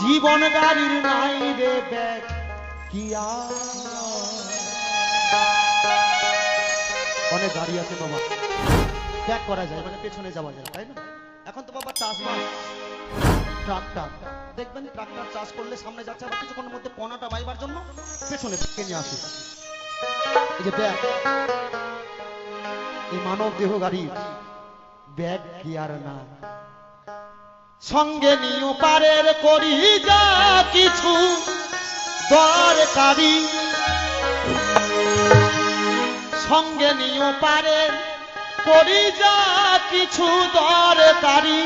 জীবন গাড়ির নাই রে ব্যাগ কিয়া অনেক আছে বাবা। ব্যাগ করা যায় মানে পেছনে যাওয়া যায়, তাই না? এখন তো বাবা চাষবাস ট্রাক্টর দেখবেন ট্রাক্টর চাষ করলে সামনে যাচ্ছে, আবার কিছুক্ষণের মধ্যে পনাটা বাইবার জন্য পেছনে ডেকে নিয়ে আসে। এই যে ব্যাগ, এই মানব দেহ গাড়ি, ব্যাগ কি আর না? সঙ্গে নিয়ে পারের করি যা কিছু, দরকারি। সঙ্গে নিয়ে পারের করি যা কিছু, দরকারি।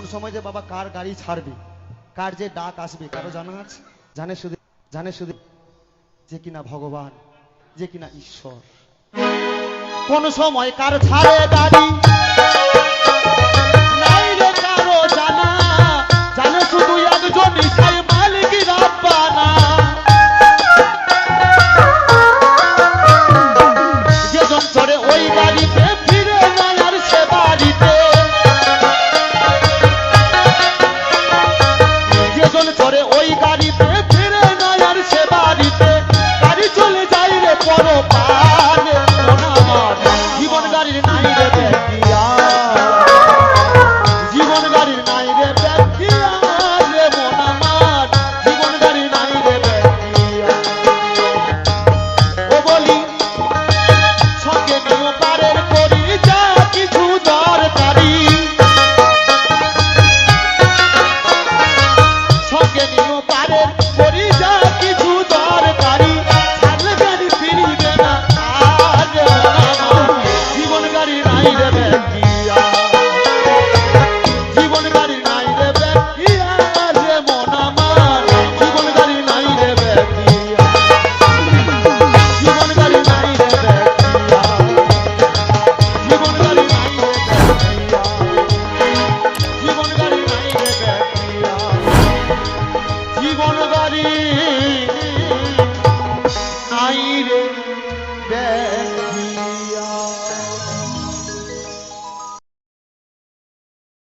কোন সময় যে বাবা কার গাড়ি ছাড়বে, কার যে ডাক আসবে, কারও জানা আছে? জানে শুধু জানে শুধু যে কিনা ভগবান, যে কিনা ঈশ্বর। কোন সময় কার ছাড়ে গাড়ি